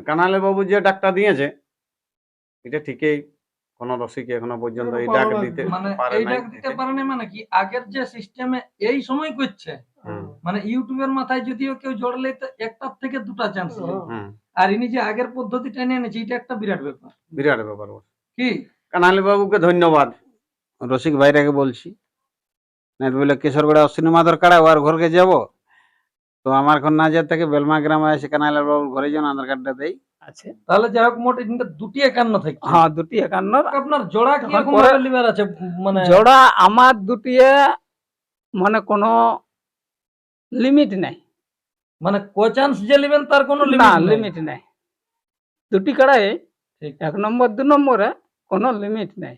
কানালে বাবু যে ডাকটা দিয়েছে এটা ঠিকই কোন রসিক এখনও পর্যন্ত এই ডাক দিতে মানে পারে ডাক দিতে পারেনি মানে কি? আগের যে সিস্টেমে এই সময় করছে মানে ইউটিউবের মাথায় যদিও কেউ জড়লে তো একটার থেকে দুটা চান্স আর ইনি যে আগের পদ্ধতিটা নিয়ে এনেছে এটা একটা বিরাট ব্যাপার। বিরাট ব্যাপার। কি? কানালি বাবুকে ধন্যবাদ। রসিক ভাইরাকে বলছি। না বলে কিশোরগড়ে অশ্বিনী মাধর কাড়া ওর ঘরকে যাব? তো আমার ঘর না যেতে থেকে বেলমা গ্রামে এসে কানালি বাবুর ঘরে যেন আধার কার্ডটা দেই। আছে তাহলে যাই হোক মোট দুটি একান্ন থেকে হ্যাঁ দুটি একান্ন। আপনার জোড়া কি রকম পরে- ভাবে লিভার আছে? মানে জোড়া আমার দুটিয়ে মানে কোনো লিমিট নাই। মানে ক চান্স যে নেবেন তার কোনো না লিমিট লিমিট নাই। দুটি কাড়াই ঠিক। এক নম্বর দু নম্বরে কোনো লিমিট নাই।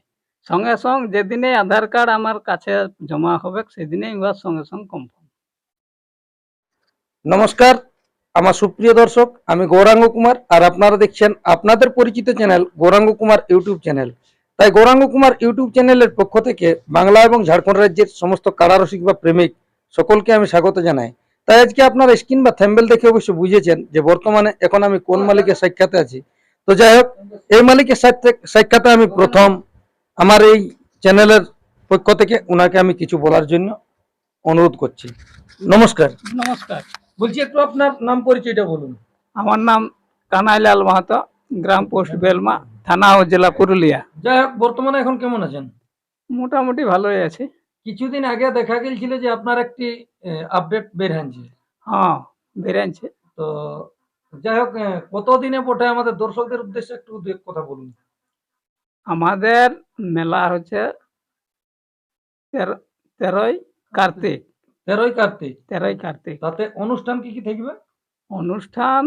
সঙ্গে সঙ্গ যেদিনে আধার কার্ড আমার কাছে জমা হবে সেদিনেই সঙ্গে সঙ্গে কনফার্ম নমস্কার, আমার সুপ্রিয় দর্শক, আমি গৌরাঙ্গ কুমার, আর আপনারা দেখছেন আপনাদের পরিচিত channel Gouranga Kumar YouTube channel. তাই গৌরাঙ্গ কুমার ইউটিউব চ্যানেলের পক্ষ থেকে বাংলা এবং ঝাড়খণ্ড রাজ্যের সমস্ত কারারসিক বা প্রেমিক সকলকে আমি স্বাগত জানাই। তাই আজকে আপনারা স্ক্রিন বা থ্যাম্বেল দেখে অবশ্য বুঝেছেন যে বর্তমানে এখন আমি কোন মালিকের সাক্ষাতে আছি। তো যাই হোক, এই মালিকের সাক্ষাতে আমি প্রথম আমার এই চ্যানেলের পক্ষ থেকে ওনাকে আমি কিছু বলার জন্য অনুরোধ করছি। নমস্কার। নমস্কার। বলছি একটু আপনার নাম পরিচয়টা বলুন। আমার নাম কানাইলাল মাহাতো গ্রাম পোস্ট বেলমা থানা ও জেলা পুরুলিয়া। যাই হোক বর্তমানে এখন কেমন আছেন? মোটামুটি ভালোই আছে। কিছুদিন আগে দেখা গেছিল যে আপনার একটি আপডেট বের হয়েছে। হ্যাঁ বের হয়েছে। তো যাই হোক কতদিনে বটে? আমাদের দর্শকদের উদ্দেশ্যে একটু কথা বলুন। আমাদের মেলা হচ্ছে তেরো- তেরোই কার্তিক। তেরোই কার্তিক। তেরোই কার্তিক। তাতে অনুষ্ঠান কি কি থাকবে? অনুষ্ঠান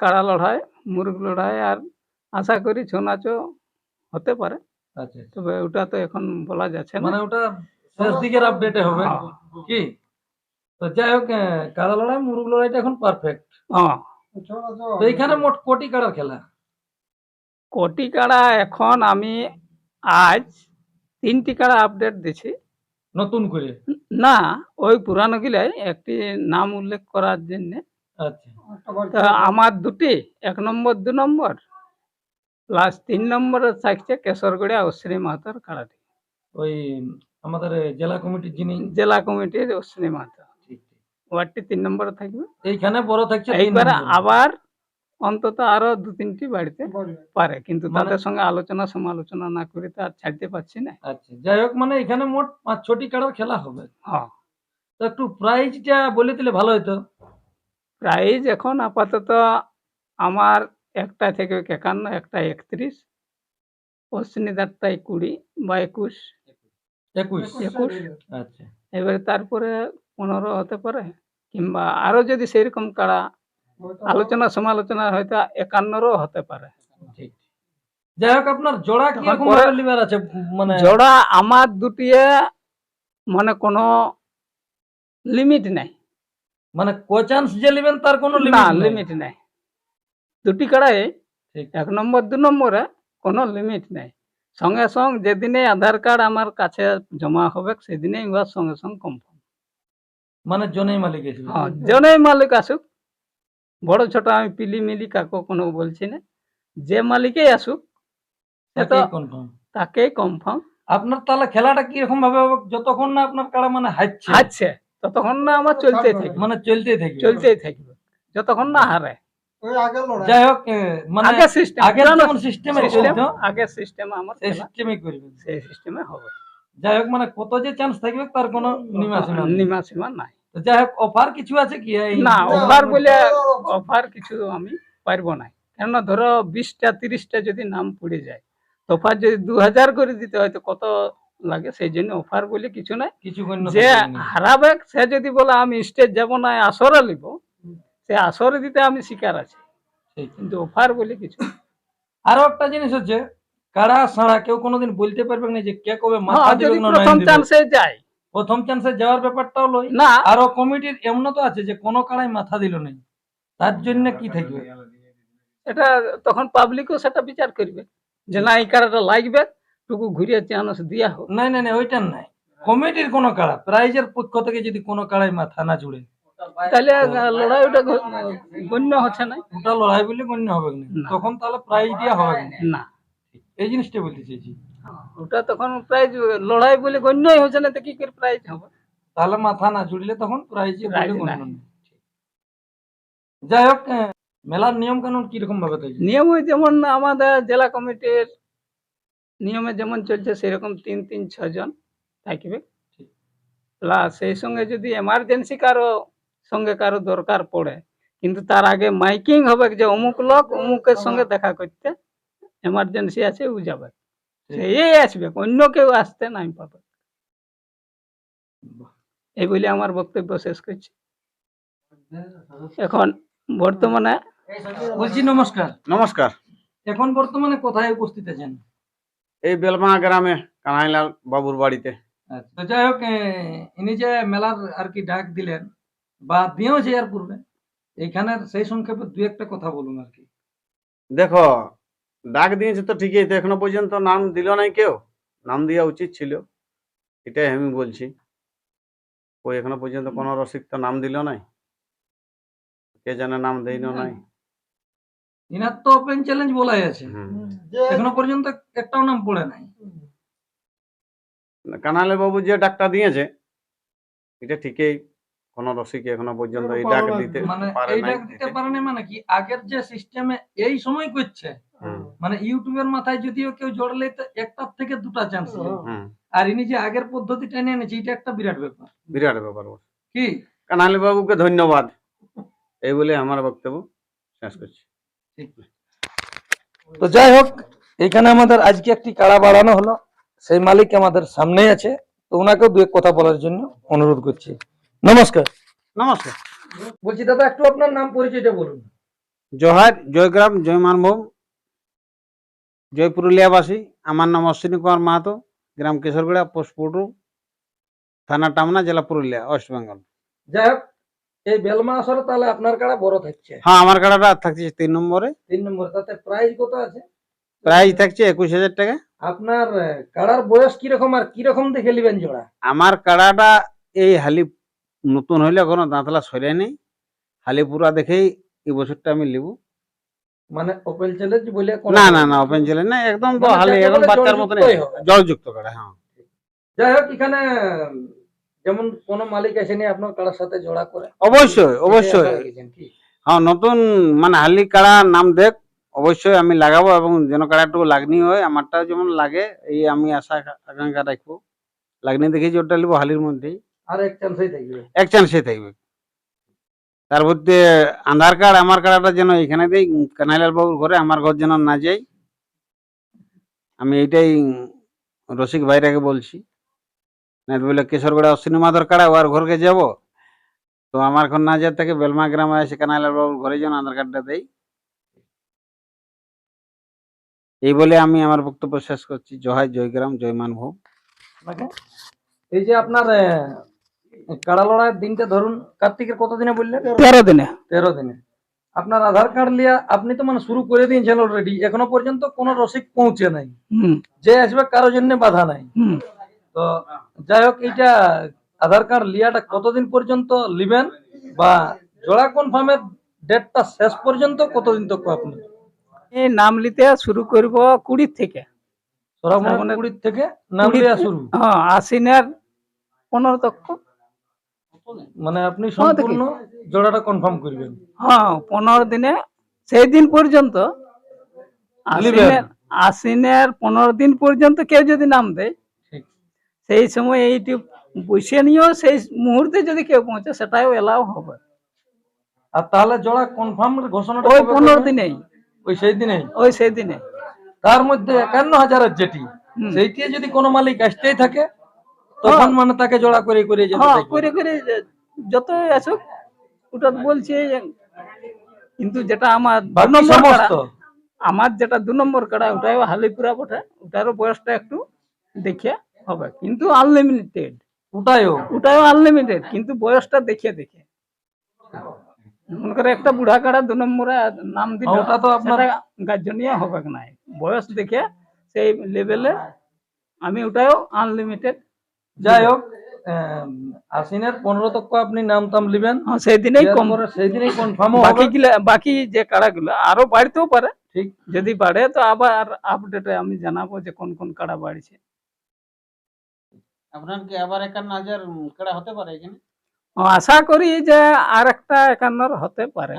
কাড়া লড়াই মুরগ লড়াই আর আশা করি ছৌ নাচও হতে পারে। আচ্ছা। তবে ওটা তো এখন বলা যাচ্ছে না। মানে ওটা শেষ দিকের আপডেটে হবে। হ্যাঁ। কি? তো যাই হোক কাড়া লড়াই মুরগ লড়াইটা এখন পারফেক্ট হ্যাঁ। তো এইখানে মোট কোটি কাড়ার খেলা। কোটি কাড়া এখন আমি আজ তিনটি কাড়া আপডেট দিছি। নতুন করে? না ওই পুরানো গিলাই একটি নাম উল্লেখ করার জন্য। আচ্ছা। আমার দুটি এক নম্বর দু নম্বর প্লাস তিন নম্বরে থাকছে কেশরগড়িয়া অশ্বিনী মাহাতোর কাড়াটি ওই আমাদের জেলা কমিটির যিনি জেলা কমিটির অশ্বিনী মাহাতো। ওয়ার্ডটি তিন নম্বরে থাকবে। এইখানে বড় থাকছে এইবারে আবার অন্তত আরও দু তিনটি বাড়িতে পারে কিন্তু মানে- তাদের সঙ্গে আলোচনা সমালোচনা না করে তো আর ছাড়তে পারছি না। আচ্ছা যাই হোক মানে এখানে মোট পাঁচ ছটি কাড়ার খেলা হবে। হ্যাঁ। তো একটু প্রাইজটা বলে দিলে ভালো হতো। প্রাইজ এখন আপাতত আমার একটা থেকে একান্ন একটা একত্রিশ অশ্বিনীদারটাই কুড়ি বা একুশ। একুশ। একুশ। আচ্ছা। এবারে তারপরে পনেরো হতে পারে কিংবা আরও যদি সেরকম কাড়া আলোচনা সমালোচনা হয়তো একান্নরও হতে পারে। যাই হোক আপনার জোড়া কি লিভার আছে? মানে জোড়া আমার দুটিয়ে মানে কোনো লিমিট নাই। মানে ক চান্স যে নেবেন তার কোনো না লিমিট নাই। দুটি কাড়াই এক নম্বর দু নম্বরে কোনো লিমিট নাই। সঙ্গে সঙ্গ যেদিনে আধার কার্ড আমার কাছে জমা হবে সেদিনেই উহার সঙ্গে সঙ্গে কনফার্ম মানে জনেই মালিক হ্যাঁ জনেই মালিক আসুক বড় ছোট আমি পিলি মিলি কাকু কোনো বলছি না। যে মালিকেই আসুক সে তো কনফার্ম তাকেই কনফার্ম আপনার তাহলে খেলাটা কি রকম ভাবে হবে? যতক্ষণ না আপনার কাড়া মানে হারছে আছে ততক্ষণ না আমার চলতেই থাকবে। মানে চলতেই থাকবে। চলতেই থাকবে যতক্ষণ না হারে। যাই হোক মানে আগে সিস্টেম আগের যেমন সিস্টেমে চলতো আগে সিস্টেম আমার সেই সিস্টেমে করবেন। সেই সিস্টেমে হবে। যাই হোক মানে কত যে চান্স থাকবে তার কোনো নিমা সীমা নেই। তো যাই হোক অফার কিছু আছে কি? না অফার বলে অফার কিছু আমি পারব না। কেননা ধরো বিশটা তিরিশটা যদি নাম পড়ে যায় তো অফার যদি দু হাজার করে দিতে হয় তো কত লাগে? সেই জন্য অফার বলে কিছু নাই। কিছু যে হারাবে সে যদি বলে আমি স্টেজ যাব না আসরে নিব সে আসরে দিতে আমি শিকার আছি। কিন্তু অফার বলে কিছু। আরও একটা জিনিস হচ্ছে কারা সাড়া কেউ কোনোদিন বলতে পারবে না যে কে কবে মাথা হ্যাঁ, যদি না প্রথম চান্সে যায় প্রথম চান্সে যাওয়ার ব্যাপারটাও লই। না। আরও কমিটির এমন তো আছে যে কোনো কাড়াই মাথা দিল নাই। তার জন্য কি থাকবে? এটা তখন পাবলিকও সেটা বিচার করবে। যে না এই কারাটা লাগবে টুকু ঘুরিয়ে চান্স দিয়া হোক। নাই নাই নাই ওইটার নাই। কমিটির কোনো কাড়া প্রাইজের পক্ষ থেকে যদি কোনো কাড়াই মাথা না জুড়ে। তাহলে লড়াই ওটা গণ্য হচ্ছে না। ওটা লড়াই বলে গণ্য হবে না। না। তখন তাহলে প্রাইজ দেওয়া হবে না। না। এই জিনিসটা বলতে চাইছি। ওটা তখন প্রাইজ লড়াই বলে গণ্যই হচ্ছে না তো কি করে প্রাইজ হবে? তাহলে মাথা না জুড়লে তখন প্রাইজ। যাই হোক মেলার নিয়ম কানুন কীরকম ভাবে নিয়ম ওই যেমন আমাদের জেলা কমিটির নিয়মে যেমন চলছে সেরকম তিন তিন ছজন থাকবে। প্লাস সেই সঙ্গে যদি এমার্জেন্সি কারও সঙ্গে কারও দরকার পড়ে কিন্তু তার আগে মাইকিং হবে যে অমুক লোক অমুকের সঙ্গে দেখা করতে এমার্জেন্সি আছে ও যাবে। সেই আসবে অন্য কেউ আসতে নাই পাবে এই বলে আমার বক্তব্য শেষ করছি। এখন বর্তমানে বলছি নমস্কার। নমস্কার। এখন বর্তমানে কোথায় উপস্থিত আছেন? এই বেলমা গ্রামে কানাইলাল বাবুর বাড়িতে। আচ্ছা, তো যাই হোক ইনি যে মেলার আর কি ডাক দিলেন বা দিয়েও যে এর পূর্বে এইখানের সেই সংক্ষেপে দু একটা কথা বলুন আর কি। দেখো ডাক দিয়েছে তো ঠিকই তো এখনও পর্যন্ত নাম দিল নাই কেউ? নাম দেওয়া উচিত ছিল। এটাই আমি বলছি। ওই এখনও পর্যন্ত কোনো রসিক তো নাম দিল নাই? কে জানে নাম দেই নাই? ইনার তো ওপেন চ্যালেঞ্জ বলাই আছে। এখনও পর্যন্ত একটাও নাম পড়ে নাই। কানালে বাবু যে ডাকটা দিয়েছে এটা ঠিকই কোনো রসিক এখনও পর্যন্ত এই ডাক দিতে মানে পারে এই ডাক দিতে পারে না মানে কি আগের যে সিস্টেমে এই সময় করছে মানে ইউটিউবের মাথায় যদিও কেউ জড়লে তো একটার থেকে দুটা চান্স আর ইনি যে আগের পদ্ধতিটা নিয়ে এনেছে এটা একটা বিরাট ব্যাপার। বিরাট ব্যাপার কি? কানালে বাবুকে ধন্যবাদ। এই বলে আমার বক্তব্য শেষ করছি। তো যাই হোক এখানে আমাদের আজকে একটি কাড়া বাড়ানো হলো। সেই মালিক আমাদের সামনে আছে। তো ওনাকেও দু এক কথা বলার জন্য অনুরোধ করছি। নমস্কার। নমস্কার। বলছি দাদা একটু আপনার নাম পরিচয়টা বলুন। জোহার জয়গ্রাম জয় মানভূম জয় পুরুলিয়াবাসী আমার নাম অশ্বিনী কুমার মাহাতো গ্রাম কেশরগড়া পোস্ট পুটু থানা টামনা জেলা পুরুলিয়া ওয়েস্ট বেঙ্গল। যাই হোক এই বেলমা আসরে তাহলে আপনার কাড়া বড় থাকছে? হ্যাঁ আমার কাড়াটা থাকছে তিন নম্বরে। তিন নম্বর তাতে প্রাইস কত আছে? প্রাইস থাকছে একুশ হাজার টাকা। আপনার কাড়ার বয়স কীরকম আর কীরকম দেখে নিবেন জোড়া? আমার কাড়াটা এই হালি নতুন হইলে কোনো দাঁতলা সরে নেই হালি পুরা দেখেই এই বছরটা আমি লিব। মানে ওপেন চ্যালেঞ্জ বলে না না না ওপেন চ্যালেঞ্জ না একদম তো মানে হালি বাচ্চার জলযুক্ত হ্যাঁ। যাই হোক এখানে যেমন কোন মালিক আসেনি আপনার কাড়ার সাথে জোড়া করে। অবশ্যই অবশ্যই? হ্যাঁ নতুন মানে হালি কাড়া নাম দেখ অবশ্যই আমি লাগাবো এবং যেন কাড়াটুকু লাগনি হয় আমারটাও যেমন লাগে এই আমি আশা আকাঙ্ক্ষা রাখব। লাগনি দেখেছি ওটা লিবো হালির মধ্যেই। আর এক চান্সই থাকবে। এক চান্সে থাকবে। তার মধ্যে আধার কার্ড, আমার কার্ডটা যেন এখানে দেই, কানাইলাল বাবুর ঘরে আমার ঘর যেন না যাই। আমি এইটাই রসিক ভাইরাকে বলছি। না বলে, কেশরগড়া অশ্বিনী মাধর কাড়া ওর ঘরকে যাব? তো আমার ঘর না যায় থেকে বেলমা গ্রামে এসে কানাইলাল বাবুর ঘরে যেন আধার কার্ডটা দেই। এই বলে আমি আমার বক্তব্য শেষ করছি। জয় জয়গ্রাম জয় মানভূম। এই যে আপনার কাড়া লড়াইয়ের দিনটা ধরুন কার্তিকের কত দিনে বললেন? তেরো দিনে। তেরো দিনে। আপনার আধার কার্ড লিয়া আপনি তো মানে শুরু করে দিয়েছেন অলরেডি এখনও পর্যন্ত কোনো রসিক পৌঁছে নাই। যে আসবে কারোর জন্য বাধা নাই। তো যাই হোক এইটা আধার কার্ড লিয়াটা কতদিন পর্যন্ত লিবেন বা জোড়া কনফার্মের ডেটটা শেষ পর্যন্ত কতদিন তক আপনি? এই নাম লিতে শুরু করব কুড়ি থেকে। শ্রাবণের কুড়ি থেকে নাম লিয়া শুরু। হ্যাঁ আশ্বিনের পনেরো তক মানে আপনি সম্পূর্ণ জোড়াটা কনফার্ম করবেন। হ্যাঁ পনেরো দিনে সেই দিন পর্যন্ত আশ্বিনের পনেরো দিন পর্যন্ত কেউ যদি নাম দেয় সেই সময় এইটি বসে নিয়েও সেই মুহূর্তে যদি কেউ পৌঁছে সেটাও এলাও হবে। আর তাহলে জোড়া কনফার্ম ঘোষণাটা ওই পনেরো দিনেই। ওই সেই দিনেই? ওই সেই দিনে। তার মধ্যে একান্ন হাজারের যেটি সেইটি যদি কোনো মালিক আসতেই থাকে তখন মানে তাকে জোড়া করে করে যেতে হ্যাঁ করে করে যত আসুক ওটা বলছি কিন্তু যেটা আমার সমস্ত। আমার যেটা দু নম্বর কাড়া ওটাও হালিপুরা বটে। ওটারও বয়সটা একটু দেখে হবে। কিন্তু আনলিমিটেড ওটাইও ওটাও আনলিমিটেড কিন্তু বয়সটা দেখে দেখে মনে করে একটা বুড়া কাড়া দু নম্বরে নাম দিল ওটা তো আপনার- গার্জনীয় হবে না। বয়স দেখে সেই লেভেলে আমি ওটাও আনলিমিটেড যাই হোক আশ্বিনের পনেরো তক আপনি নাম টাম লিবেন। হ্যাঁ, সেদিনেই কম সেই দিনই কনফার্ম বাকি গুলা বাকি যে কাড়াগুলো আরও বাড়তেও পারে। ঠিক। যদি বাড়ে তো আবার আপডেটে আমি জানাব যে কোন কোন কাড়া বাড়ছে। আপনার কি আবার একান্ন হাজার কেড়া হতে পারে এখানে? আশা করি যে আর একটা একান্নর হতে পারে।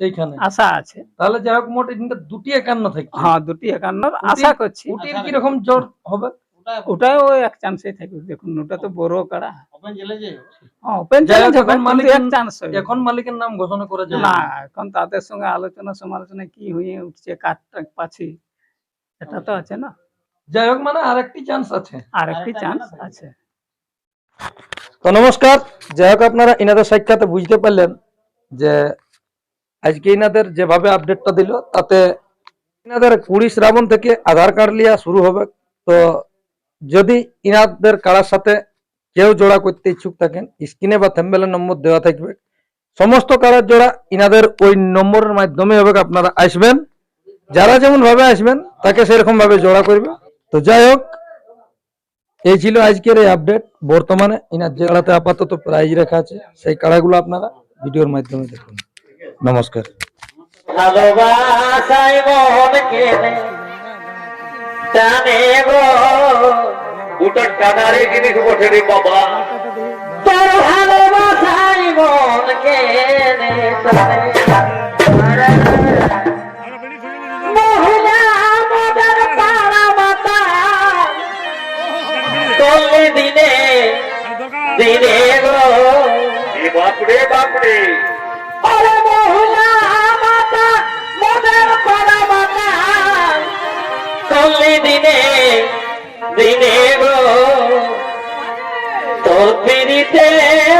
এইখানে। আশা আছে। তাহলে যাই হোক মোট দুটি একান্ন থাকছে হ্যাঁ দুটি একান্নর আশা করছি। কীরকম জোর হবে? ওটা ওটাই ওই এক চান্সেই থাকবে দেখুন ওটা তো বড় কাড়া। ওপেন চ্যালেঞ্জ এক চান্স এখন মালিকের নাম ঘোষণা করা যাবে। না এখন তাদের সঙ্গে আলোচনা সমালোচনা কি হয়ে উঠছে কাঠটা পাচ্ছি এটা তো আছে না। যাই হোক মানে আরেকটি চান্স আছে। আরেকটা চান্স আছে। তো নমস্কার যাই হোক আপনারা ইনাদের সাক্ষাতে বুঝতে পারলেন যে আজকে ইনাদের যেভাবে আপডেটটা দিল তাতে ইনাদের কুড়ি শ্রাবণ থেকে আধার কার্ড লিয়া শুরু হবে। তো যদি ইনাদের কারার সাথে কেউ জোড়া করতে ইচ্ছুক থাকেন, স্ক্রিনে বা থেম্বেলের নম্বর দেওয়া থাকবে। সমস্ত কারার জোড়া ইনাদের ওই নম্বরের মাধ্যমে হবে আপনারা আসবেন। যারা যেমন ভাবে আসবেন, তাকে সেরকম ভাবে জোড়া করবে। তো যাই হোক, এই ছিল আজকের এই আপডেট বর্তমানে ইনার যে কাড়াতে আপাতত প্রাইজ রাখা আছে, সেই কাড়াগুলো আপনারা ভিডিওর মাধ্যমে দেখুন। নমস্কার। জানে গো। দুটো টানারে জিনিস বটে রে বাবা। তোর ভালোবাসাই মন কেনে মহিলা মদের পাড়া মাতা। দিনে দিনে গো। বাপরে বাপরে। পিড়িতে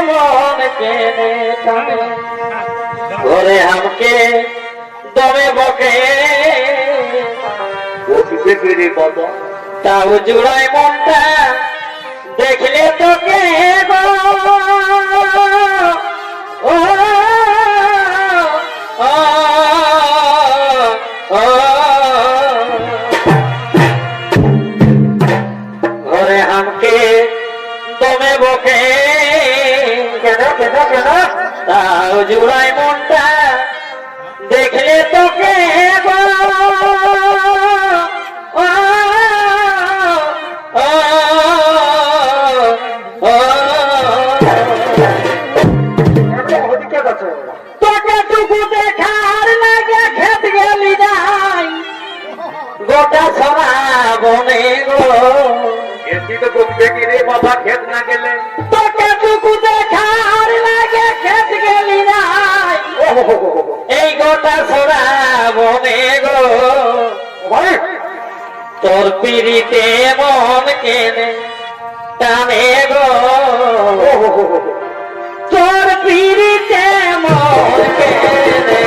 মন কেনে টানে ঘরে আমাকে দমে বকে। বসিতে ফিরে বাবা তাও জুড়াই মনটা দেখলে তোকে গো। তাও জুড়াই এই গোটা বনে গো। তোর পিড়িতে মন কেনে টানে গো। তোর পিড়িতে মন কেনে